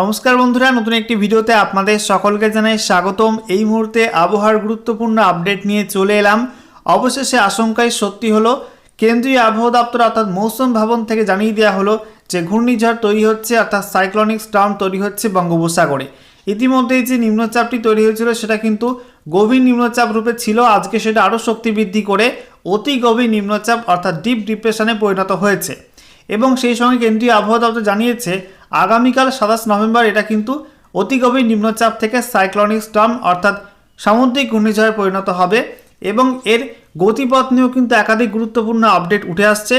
নমস্কার বন্ধুরা, নতুন একটি ভিডিওতে আপনাদের সকলকে জানাই স্বাগতম। এই মুহূর্তে আবহাওয়ার গুরুত্বপূর্ণ আপডেট নিয়ে চলে এলাম। অবশেষে আশঙ্কায় সত্যি হলো, কেন্দ্রীয় আবহাওয়া দপ্তর অর্থাৎ মৌসুম ভবন থেকে জানিয়ে দেওয়া হলো যে ঘূর্ণিঝড় তৈরি হচ্ছে, অর্থাৎ সাইক্লনিক স্টর্ম তৈরি হচ্ছে বঙ্গোপসাগরে। ইতিমধ্যেই যে নিম্নচাপটি তৈরি হয়েছিল, সেটা কিন্তু গভীর নিম্নচাপ রূপে ছিল। আজকে সেটা আরও শক্তি বৃদ্ধি করে অতি গভীর নিম্নচাপ, অর্থাৎ ডিপ ডিপ্রেশনে পরিণত হয়েছে। এবং সেই সঙ্গে কেন্দ্রীয় আবহাওয়া দপ্তর জানিয়েছে আগামীকাল সাতাশ নভেম্বর এটা কিন্তু অতি গভীর নিম্নচাপ থেকে সাইক্লনিক স্টর্ম অর্থাৎ সামুদ্রিক ঘূর্ণিঝড়ে পরিণত হবে এবং এর গতিপথ নিয়েও কিন্তু একাধিক গুরুত্বপূর্ণ আপডেট উঠে আসছে।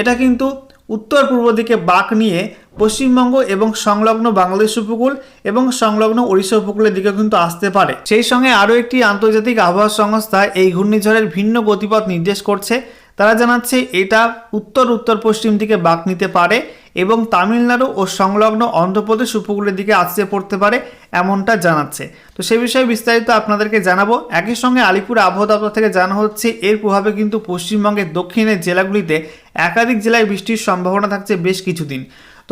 এটা কিন্তু উত্তর পূর্ব দিকে বাঁক নিয়ে পশ্চিমবঙ্গ এবং সংলগ্ন বাংলাদেশ উপকূল এবং সংলগ্ন ওড়িশা উপকূলের দিকে কিন্তু আসতে পারে। সেই সঙ্গে আরও একটি আন্তর্জাতিক আবহাওয়া সংস্থা এই ঘূর্ণিঝড়ের ভিন্ন গতিপথ নির্দেশ করছে। তারা জানাচ্ছে এটা উত্তর উত্তর পশ্চিম দিকে বাঁক নিতে পারে এবং তামিলনাড়ু ও সংলগ্ন অন্ধ্রপ্রদেশ উপকূলের দিকে আসতে পড়তে পারে এমনটা জানাচ্ছে। তো সে বিষয়ে বিস্তারিত আপনাদেরকে জানাব। একই সঙ্গে আলিপুর আবহাওয়া দপ্তর থেকে জানা হচ্ছে, এর প্রভাবে কিন্তু পশ্চিমবঙ্গের দক্ষিণের জেলাগুলিতে একাধিক জেলায় বৃষ্টির সম্ভাবনা থাকছে বেশ কিছুদিন।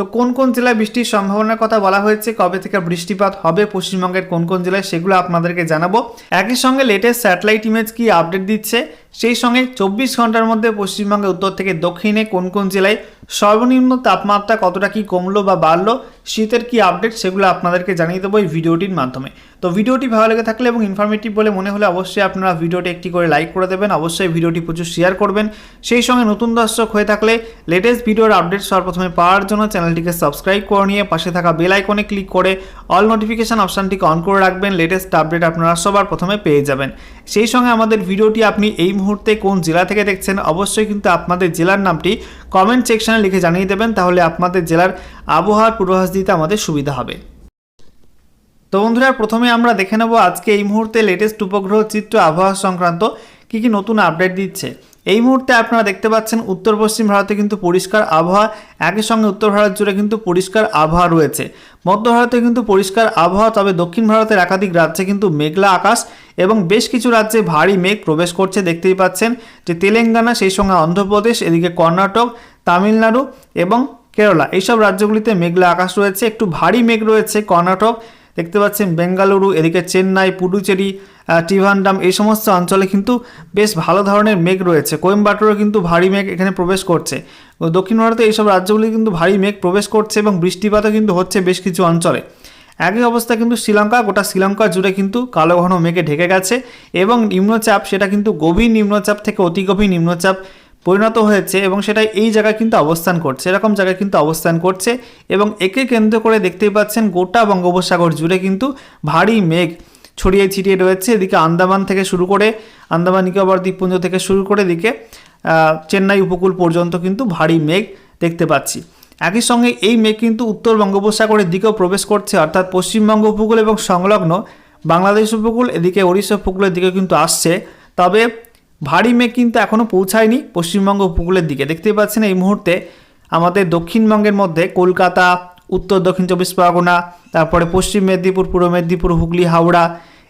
তো কোন কোন জেলায় বৃষ্টির সম্ভাবনার কথা বলা হয়েছে? কবে থেকে বৃষ্টিপাত হবে? পশ্চিমবঙ্গের কোন কোন জেলায়? সেগুলো আপনাদেরকে জানাব। একই সঙ্গে লেটেস্ট স্যাটেলাইট ইমেজ কি আপডেট দিচ্ছে? সেই সঙ্গে চব্বিশ ঘণ্টার মধ্যে পশ্চিমবঙ্গের উত্তর থেকে দক্ষিণে কোন কোন জেলায় সর্বনিম্ন তাপমাত্রা কতটা কি কমলো বা বাড়লো? শীতের কি আপডেট সেগুলো আপনাদেরকে জানিয়ে দেবো এই ভিডিওটির মাধ্যমে। তো ভিডিওটি ভালো লেগে থাকলে এবং ইনফরমেটিভ বলে মনে হলে অবশ্যই আপনারা ভিডিওটি একটি করে লাইক করে দেবেন, অবশ্যই ভিডিওটি প্রচুর শেয়ার করবেন। সেই সঙ্গে নতুন দর্শক হয়ে থাকলে লেটেস্ট ভিডিওর আপডেট সর্বপ্রথমে পাওয়ার জন্য চ্যানেলটিকে সাবস্ক্রাইব করে নিয়ে পাশে থাকা বেল আইকনে ক্লিক করে অল নোটিফিকেশান অপশানটিকে অন করে রাখবেন লেটেস্ট আপডেট আপনারা সবার প্রথমে পেয়ে যাবেন। সেই সঙ্গে আমাদের ভিডিওটি আপনি এই মুহূর্তে কোন জেলা থেকে দেখছেন, অবশ্যই কিন্তু আপনাদের জেলার নামটি কমেন্ট সেকশনে লিখে জানিয়ে দেবেন, তাহলে আপনাদের জেলার আবহাওয়ার পূর্বাভাস দিতে আমাদের সুবিধা হবে। তো বন্ধুরা, প্রথমে আমরা দেখে নেব আজকে এই মুহূর্তে লেটেস্ট উপগ্রহ চিত্র আবহাওয়া সংক্রান্ত কী কী নতুন আপডেট দিচ্ছে। এই মুহূর্তে আপনারা দেখতে পাচ্ছেন উত্তর পশ্চিম ভারতে কিন্তু পরিষ্কার আবহাওয়া, একই সঙ্গে উত্তর ভারত জুড়ে কিন্তু পরিষ্কার আবহাওয়া রয়েছে। মধ্য ভারতে কিন্তু পরিষ্কার আবহাওয়া, তবে দক্ষিণ ভারতের একাধিক রাজ্যে কিন্তু মেঘলা আকাশ এবং বেশ কিছু রাজ্যে ভারী মেঘ প্রবেশ করছে দেখতেই পাচ্ছেন যে তেলেঙ্গানা, সেই সঙ্গে অন্ধ্রপ্রদেশ, এদিকে কর্ণাটক, তামিলনাড়ু এবং কেরালা। এইসব রাজ্যগুলিতে মেঘলা আকাশ রয়েছে, একটু ভারী মেঘ রয়েছে কর্ণাটক। দেখতে পাচ্ছেন বেঙ্গালুরু, এদিকে চেন্নাই, পুডুচেরি টিভান্ডাম এই সমস্ত অঞ্চলে কিন্তু বেশ ভালো ধরনের মেঘ রয়েছে। কোয়েম্বাটোরও কিন্তু ভারী মেঘ এখানে প্রবেশ করছে। দক্ষিণ ভারতে এইসব রাজ্যগুলি কিন্তু ভারী মেঘ প্রবেশ করছে এবং বৃষ্টিপাতও কিন্তু হচ্ছে বেশ কিছু অঞ্চলে। একই অবস্থা কিন্তু শ্রীলঙ্কা, গোটা শ্রীলঙ্কা জুড়ে কিন্তু কালো ঘন মেঘে ঢেকে গেছে এবং নিম্নচাপ, সেটা কিন্তু গভীর নিম্নচাপ থেকে অতি গভীর নিম্নচাপ পরিণত হয়েছে এবং সেটা এই জায়গায় কিন্তু অবস্থান করছে, এরকম জায়গায় কিন্তু অবস্থান করছে এবং একে কেন্দ্র করে দেখতেই পাচ্ছেন গোটা বঙ্গোপসাগর জুড়ে কিন্তু ভারী মেঘ ছড়িয়ে ছিটিয়ে রয়েছে। এদিকে আন্দামান থেকে শুরু করে, আন্দামান নিকোবর দ্বীপপুঞ্জ থেকে শুরু করে এদিকে চেন্নাই উপকূল পর্যন্ত কিন্তু ভারী মেঘ দেখতে পাচ্ছি। একই সঙ্গে এই মেঘ কিন্তু উত্তর বঙ্গোপসাগরের দিকেও প্রবেশ করছে, অর্থাৎ পশ্চিমবঙ্গ উপকূল এবং সংলগ্ন বাংলাদেশ উপকূল, এদিকে ওড়িশা উপকূলের দিকে কিন্তু আসছে। তবে ভারী মেঘ কিন্তু এখনও পৌঁছায়নি পশ্চিমবঙ্গ উপকূলের দিকে। দেখতেই পাচ্ছেন এই মুহূর্তে আমাদের দক্ষিণবঙ্গের মধ্যে কলকাতা, উত্তর দক্ষিণ চব্বিশ পরগনা, তারপরে পশ্চিম মেদিনীপুর, পূর্ব মেদিনীপুর, হুগলি, হাওড়া,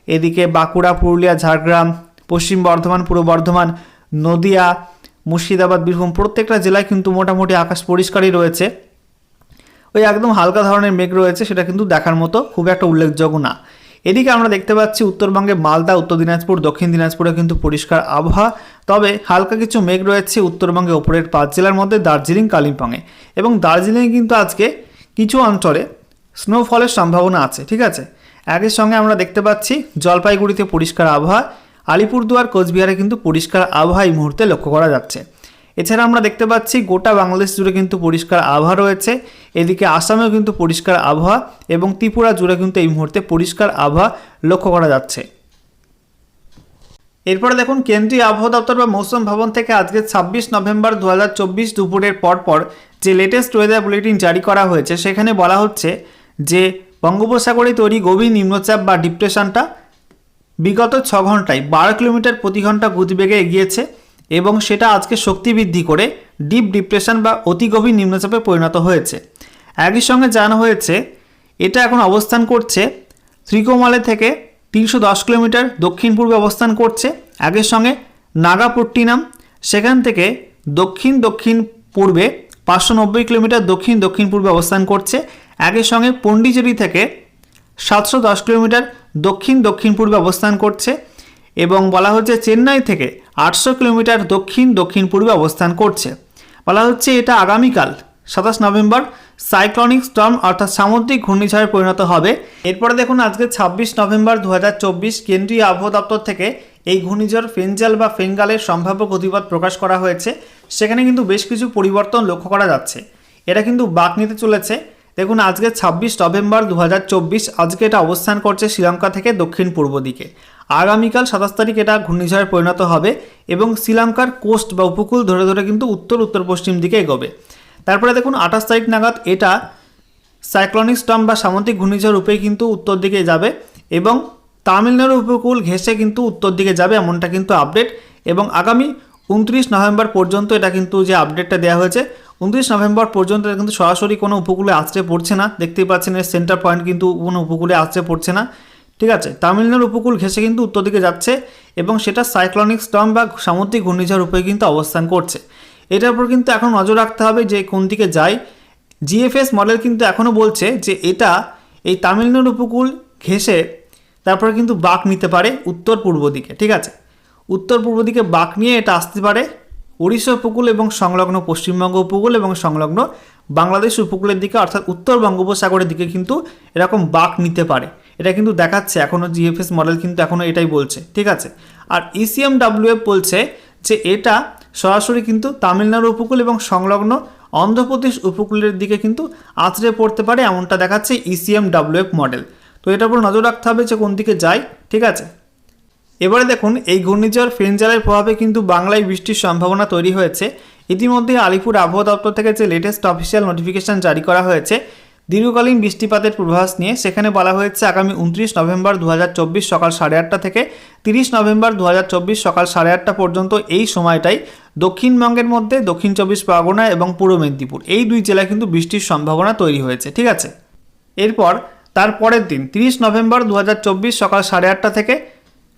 এদিকে বাঁকুড়া, পুরুলিয়া, ঝাড়গ্রাম, পশ্চিম বর্ধমান, পূর্ব বর্ধমান, নদিয়া, মুর্শিদাবাদ, বীরভূম প্রত্যেকটা জেলায় কিন্তু মোটামুটি আকাশ পরিষ্কারই রয়েছে। ওই একদম হালকা ধরনের মেঘ রয়েছে, সেটা কিন্তু দেখার মতো খুব একটা উল্লেখযোগ্য না। এদিকে আমরা দেখতে পাচ্ছি উত্তরবঙ্গে মালদা, উত্তর দিনাজপুর, দক্ষিণ দিনাজপুরে কিন্তু পরিষ্কার আবহাওয়া। তবে হালকা কিছু মেঘ রয়েছে উত্তরবঙ্গে ওপরের পাঁচ জেলার মধ্যে, দার্জিলিং, কালিম্পংয়ে। এবং দার্জিলিংয়ে কিন্তু আজকে কিছু অঞ্চলে স্নোফলের সম্ভাবনা আছে, ঠিক আছে? একই সঙ্গে আমরা দেখতে পাচ্ছি জলপাইগুড়িতে পরিষ্কার আবহাওয়া, আলিপুরদুয়ার, কোচবিহারে কিন্তু পরিষ্কার আবহাওয়া এই মুহূর্তে লক্ষ্য করা যাচ্ছে। এছাড়া আমরা দেখতে পাচ্ছি গোটা বাংলাদেশ জুড়ে কিন্তু পরিষ্কার আবহাওয়া রয়েছে। এদিকে আসামেও কিন্তু পরিষ্কার আবহাওয়া এবং ত্রিপুরা জুড়ে কিন্তু এই মুহূর্তে পরিষ্কার আবহাওয়া লক্ষ্য করা যাচ্ছে। এরপরে দেখুন, কেন্দ্রীয় আবহাওয়া দপ্তর বা মৌসুম ভবন থেকে আজকে ছাব্বিশ নভেম্বর দু হাজার চব্বিশ দুপুরের পরপর যে লেটেস্ট ওয়েদার বুলেটিন জারি করা হয়েছে, সেখানে বলা হচ্ছে যে বঙ্গোপসাগরে তৈরি গভীর নিম্নচাপ বা ডিপ্রেশনটা বিগত ছ ঘন্টায় বারো কিলোমিটার প্রতি ঘণ্টা গতিবেগে এগিয়েছে। এবং সেটা আজকে শক্তি বৃদ্ধি করে ডিপ ডিপ্রেশন বা অতি গভীর নিম্নচাপে পরিণত হয়েছে। একই সঙ্গে জানা হয়েছে, এটা এখন অবস্থান করছে ত্রিকোমালে থেকে তিনশো দশ কিলোমিটার দক্ষিণ পূর্বে অবস্থান করছে। আগের সঙ্গে নাগাপট্টিনাম, সেখান থেকে দক্ষিণ দক্ষিণ পূর্বে পাঁচশো নব্বই কিলোমিটার দক্ষিণ দক্ষিণ পূর্বে অবস্থান করছে। একই সঙ্গে পন্ডিচেরি থেকে সাতশো দশ কিলোমিটার দক্ষিণ দক্ষিণ পূর্বে অবস্থান করছে এবং বলা হচ্ছে চেন্নাই থেকে আটশো কিলোমিটার দক্ষিণ দক্ষিণ পূর্বে অবস্থান করছে। বলা হচ্ছে এটা আগামীকাল, সাতাশ নভেম্বর, সাইক্লনিক স্টর্ম অর্থাৎ সামুদ্রিক ঘূর্ণিঝড়ে পরিণত হবে। এরপরে দেখুন আজকে ছাব্বিশ নভেম্বর দু হাজার চব্বিশ কেন্দ্রীয় আবহাওয়া দপ্তর থেকে এই ঘূর্ণিঝড় ফেঞ্জাল বা ফেঙ্গালের সম্ভাব্য গতিপথ প্রকাশ করা হয়েছে। সেখানে কিন্তু বেশ কিছু পরিবর্তন লক্ষ্য করা যাচ্ছে। এটা কিন্তু বাক নিতে চলেছে। দেখুন, আজকে ছাব্বিশ নভেম্বর দু হাজার চব্বিশ, আজকে এটা অবস্থান করছে শ্রীলঙ্কা থেকে দক্ষিণ পূর্ব দিকে। আগামীকাল সাতাশ তারিখ এটা ঘূর্ণিঝড়ে পরিণত হবে এবং শ্রীলঙ্কার কোস্ট বা উপকূল ধরে ধরে কিন্তু উত্তর উত্তর পশ্চিম দিকে এগোবে। তারপরে দেখুন, আঠাশ তারিখ নাগাদ এটা সাইক্লনিক স্টর্ম বা সামুদ্রিক ঘূর্ণিঝড় রূপে কিন্তু উত্তর দিকে যাবে এবং তামিলনাড়ু উপকূল ঘেঁষে কিন্তু উত্তর দিকে যাবে এমনটা কিন্তু আপডেট এবং আগামী উনত্রিশ নভেম্বর পর্যন্ত এটা কিন্তু যে আপডেটটা দেওয়া হয়েছে উনত্রিশ নভেম্বর পর্যন্ত কিন্তু সরাসরি কোনো উপকূলে আছড়ে পড়ছে না। দেখতেই পাচ্ছেন এর সেন্টার পয়েন্ট কিন্তু কোনো উপকূলে আছড়ে পড়ছে না। ঠিক আছে, তামিলনাড়ু উপকূল ঘেঁষে কিন্তু উত্তর দিকে যাচ্ছে এবং সেটা সাইক্লনিক স্টম বা সামুদ্রিক ঘূর্ণিঝড় রূপে কিন্তু অবস্থান করছে। এটার উপর কিন্তু এখন নজর রাখতে হবে যে কোন দিকে যায়। জিএফএস মডেল কিন্তু এখনও বলছে যে এটা এই তামিলনাড়ু উপকূল ঘেঁষে তারপরে কিন্তু বাঁক নিতে পারে উত্তর পূর্ব দিকে। ঠিক আছে উত্তর পূর্ব দিকে বাঁক নিয়ে এটা আসতে পারে। উড়িষ্যা উপকূল এবং সংলগ্ন পশ্চিমবঙ্গ উপকূল এবং সংলগ্ন বাংলাদেশ উপকূলের দিকে, অর্থাৎ উত্তর বঙ্গোপসাগরের দিকে কিন্তু এরকম বাঁক নিতে পারে। এটা কিন্তু দেখাচ্ছে এখনও জিএফএস মডেল কিন্তু এখনও এটাই বলছে, ঠিক আছে? আর E ইসিএম ডাব্লিউএফ বলছে যে এটা সরাসরি কিন্তু তামিলনাড়ু উপকূল এবং সংলগ্ন অন্ধ্রপ্রদেশ উপকূলের দিকে কিন্তু আছড়ে পড়তে পারে, এমনটা দেখাচ্ছে E ইসিএম ডাব্লিউএফ মডেল তো এটার উপর নজর রাখতে হবে যে কোন দিকে যায়, ঠিক আছে? এবারে দেখুন, এই ঘূর্ণিঝড় ফেনজালের প্রভাবে কিন্তু বাংলায় বৃষ্টির সম্ভাবনা তৈরি হয়েছে। ইতিমধ্যে আলিপুর আবহাওয়া দপ্তর থেকে যে লেটেস্ট অফিসিয়াল নোটিফিকেশন জারি করা হয়েছে, দীর্ঘকালীন বৃষ্টিপাতের পূর্বাভাস নিয়ে, সেখানে বলা হয়েছে আগামী উনত্রিশ নভেম্বর দু হাজার চব্বিশ সকাল সাড়ে আটটা থেকে তিরিশ নভেম্বর দু হাজার চব্বিশ সকাল সাড়ে আটটা পর্যন্ত এই সময়টাই দক্ষিণবঙ্গের মধ্যে, দক্ষিণ চব্বিশ পরগনা এবং পূর্ব মেদিনীপুর। এই দুই জেলায় কিন্তু বৃষ্টির সম্ভাবনা তৈরি হয়েছে, ঠিক আছে? এরপর তার পরের দিন, তিরিশ নভেম্বর দু হাজার চব্বিশ সকাল সাড়ে আটটা থেকে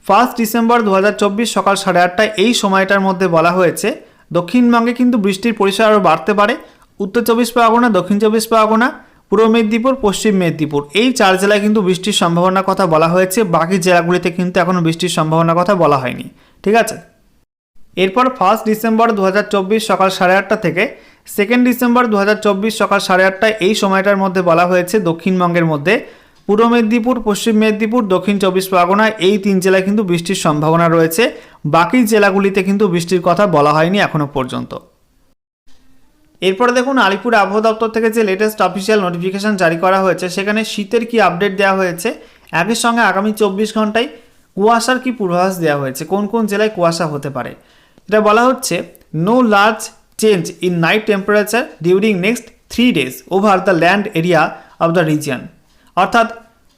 ফার্স্ট ডিসেম্বর দু হাজার চব্বিশ সকাল সাড়ে আটটায় এই সময়টার মধ্যে বলা হয়েছে, দক্ষিণবঙ্গে কিন্তু বৃষ্টির পরিসর আরও বাড়তে পারে। উত্তর চব্বিশ পরগনা, দক্ষিণ চব্বিশ পরগনা, পূর্ব মেদিনীপুর, পশ্চিম মেদিনীপুর। এই চার জেলায় কিন্তু বৃষ্টির সম্ভাবনার কথা বলা হয়েছে। বাকি জেলাগুলিতে কিন্তু এখনও বৃষ্টির সম্ভাবনার কথা বলা হয়নি। ঠিক আছে? এরপর ফার্স্ট ডিসেম্বর দু হাজার চব্বিশ সকাল সাড়ে আটটা থেকে সেকেন্ড ডিসেম্বর দু হাজার চব্বিশ সকাল সাড়ে আটটায় এই সময়টার মধ্যে বলা হয়েছে, দক্ষিণবঙ্গের মধ্যে পূর্ব মেদিনীপুর, পশ্চিম মেদিনীপুর, দক্ষিণ চব্বিশ পরগনা, এই তিন জেলায় কিন্তু বৃষ্টির সম্ভাবনা রয়েছে। বাকি জেলাগুলিতে কিন্তু বৃষ্টির কথা বলা হয়নি এখনও পর্যন্ত। এরপরে দেখুন, আলিপুর আবহাওয়া দপ্তর থেকে যে লেটেস্ট অফিসিয়াল নোটিফিকেশন জারি করা হয়েছে, সেখানে শীতের কি আপডেট দেওয়া হয়েছে? একই সঙ্গে আগামী চব্বিশ ঘন্টায় কুয়াশার কি পূর্বাভাস দেওয়া হয়েছে? কোন কোন জেলায় কুয়াশা হতে পারে? এটা বলা হচ্ছে no large change in night temperature during next three days over the land area of the region অর্থাৎ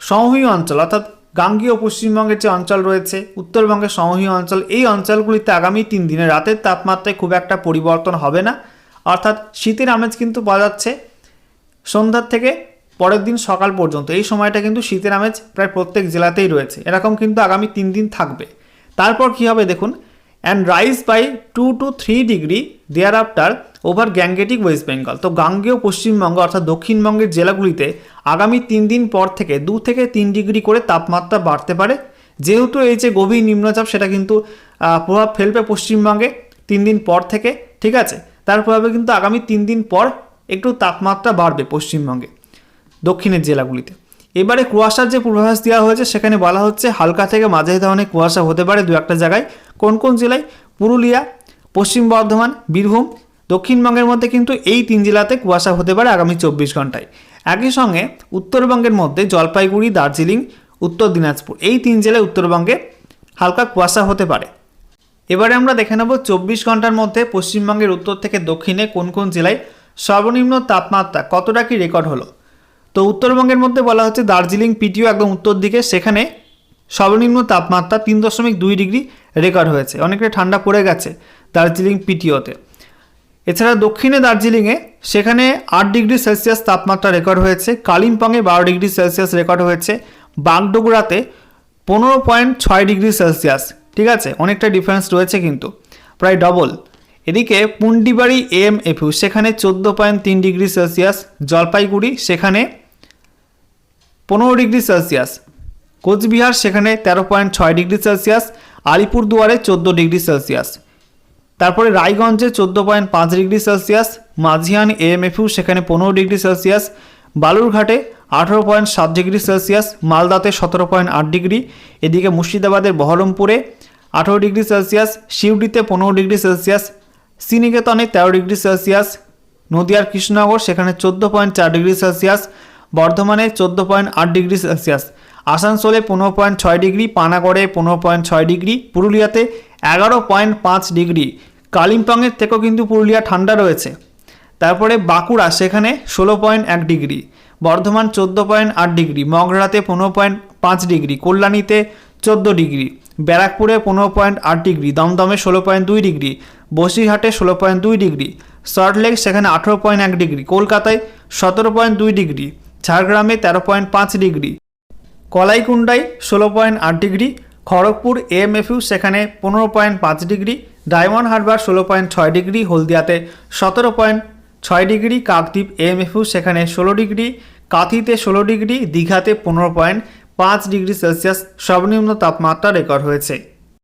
সমহীয় অঞ্চল, অর্থাৎ গাঙ্গীয় পশ্চিমবঙ্গের যে অঞ্চল রয়েছে, উত্তরবঙ্গের সমহীয় অঞ্চল, এই অঞ্চলগুলিতে আগামী তিন দিনে রাতের তাপমাত্রায় খুব একটা পরিবর্তন হবে না। অর্থাৎ শীতের আমেজ কিন্তু পাওয়া যাচ্ছে সন্ধ্যার থেকে পরের দিন সকাল পর্যন্ত। এই সময়টা কিন্তু শীতের আমেজ প্রায় প্রত্যেক জেলাতেই রয়েছে। এরকম কিন্তু আগামী তিন দিন থাকবে। তারপর কী হবে দেখুন and rise by two to three degree thereafter over Gangetic West Bengal. তো গাঙ্গেয় পশ্চিমবঙ্গ অর্থাৎ দক্ষিণবঙ্গের জেলাগুলিতে আগামী তিন দিন পর থেকে দু থেকে তিন ডিগ্রি করে তাপমাত্রা বাড়তে পারে। যেহেতু এই যে গভীর নিম্নচাপ, সেটা কিন্তু প্রভাব ফেলবে পশ্চিমবঙ্গে তিন দিন পর থেকে, ঠিক আছে? তার প্রভাবে কিন্তু আগামী তিন দিন পর একটু তাপমাত্রা বাড়বে পশ্চিমবঙ্গে, দক্ষিণের জেলাগুলিতে। এবারে কুয়াশার যে পূর্বাভাস দেওয়া হয়েছে, সেখানে বলা হচ্ছে হালকা থেকে মাঝারি ধরনের কুয়াশা হতে পারে দু একটা জায়গায়। কোন কোন জেলায়? পুরুলিয়া, পশ্চিম বর্ধমান, বীরভূম দক্ষিণবঙ্গের মধ্যে কিন্তু এই তিন জেলাতে কুয়াশা হতে পারে আগামী চব্বিশ ঘন্টায়। একই সঙ্গে উত্তরবঙ্গের মধ্যে জলপাইগুড়ি, দার্জিলিং, উত্তর দিনাজপুর, এই তিন জেলায় উত্তরবঙ্গে হালকা কুয়াশা হতে পারে। এবারে আমরা দেখে নেব চব্বিশ ঘণ্টার মধ্যে পশ্চিমবঙ্গের উত্তর থেকে দক্ষিণে কোন কোন জেলায় সর্বনিম্ন তাপমাত্রা কতটা কি রেকর্ড হলো? তো উত্তরবঙ্গের মধ্যে বলা হচ্ছে দার্জিলিং, পিটিও একদম উত্তর দিকে, সেখানে সর্বনিম্ন তাপমাত্রা তিন দশমিক দুই ডিগ্রি রেকর্ড হয়েছে। অনেকটা ঠান্ডা পড়ে গেছে দার্জিলিং, পিটিওতে। এছাড়া দক্ষিণে দার্জিলিংয়ে সেখানে আট ডিগ্রি সেলসিয়াস তাপমাত্রা রেকর্ড হয়েছে, কালিম্পংয়ে বারো ডিগ্রি সেলসিয়াস রেকর্ড হয়েছে, বাগডোগরাতে পনেরো পয়েন্ট ছয় ডিগ্রি সেলসিয়াস, ঠিক আছে? অনেকটা ডিফারেন্স রয়েছে কিন্তু, প্রায় ডবল এদিকে পুন্ডিবাড়ি এম এফিউ সেখানে চোদ্দ পয়েন্ট তিন ডিগ্রি সেলসিয়াস, জলপাইগুড়ি সেখানে পনেরো ডিগ্রি সেলসিয়াস, কোচবিহার সেখানে তেরো পয়েন্ট ছয় ডিগ্রি সেলসিয়াস, আলিপুরদুয়ারে চোদ্দ ডিগ্রি সেলসিয়াস। তারপরে রায়গঞ্জে চোদ্দ পয়েন্ট পাঁচ ডিগ্রি সেলসিয়াস, মাঝিয়ান এএমএফইউ সেখানে পনেরো ডিগ্রি সেলসিয়াস, বালুরঘাটে আঠেরো পয়েন্ট সাত ডিগ্রি সেলসিয়াস, মালদাতে সতেরো পয়েন্ট আট ডিগ্রি, এদিকে মুর্শিদাবাদের বহরমপুরে আঠেরো ডিগ্রি সেলসিয়াস শিউডিতে পনেরো ডিগ্রি সেলসিয়াস, শ্রীনিকেতনে তেরো ডিগ্রি সেলসিয়াস, নদিয়ার কৃষ্ণনগর সেখানে চোদ্দ পয়েন্ট চার ডিগ্রি সেলসিয়াস, বর্ধমানে চোদ্দ পয়েন্ট আট ডিগ্রি সেলসিয়াস, আসানসোলে পনেরো পয়েন্ট ছয় ডিগ্রি, পানাগড়ে পনেরো পয়েন্ট ছয় ডিগ্রি, পুরুলিয়াতে এগারো পয়েন্ট পাঁচ ডিগ্রি কালিম্পংয়ের থেকেও কিন্তু পুরুলিয়া ঠান্ডা রয়েছে। তারপরে বাঁকুড়া, সেখানে ষোলো পয়েন্ট এক ডিগ্রি, বর্ধমান চোদ্দ পয়েন্ট আট ডিগ্রি, মগরাতে পনেরো পয়েন্ট পাঁচ ডিগ্রি, কল্যাণীতে চোদ্দ ডিগ্রি, ব্যারাকপুরে পনেরো পয়েন্ট আট ডিগ্রি, দমদমে ষোলো পয়েন্ট দুই ডিগ্রি, বসিরহাটে ষোলো পয়েন্ট দুই ডিগ্রি সল্টলেক সেখানে আঠেরো পয়েন্ট এক ডিগ্রি, কলকাতায় সতেরো পয়েন্ট দুই ডিগ্রি, ঝাড়গ্রামে তেরো পয়েন্ট পাঁচ ডিগ্রি কলাইকুণ্ডায় ষোলো পয়েন্ট আট ডিগ্রি খড়গপুর এএমএফইউ সেখানে পনেরো পয়েন্ট পাঁচ ডিগ্রি, ডায়মন্ড হারবার ষোলো পয়েন্ট ছয় ডিগ্রি, হলদিয়াতে সতেরো পয়েন্ট ছয় ডিগ্রি, কাকদ্বীপ এএমএফইউ সেখানে ষোলো ডিগ্রি, কাঁথিতে ষোলো ডিগ্রি, দীঘাতে পনেরো পয়েন্ট পাঁচ ডিগ্রি সেলসিয়াস সর্বনিম্ন তাপমাত্রা রেকর্ড হয়েছে।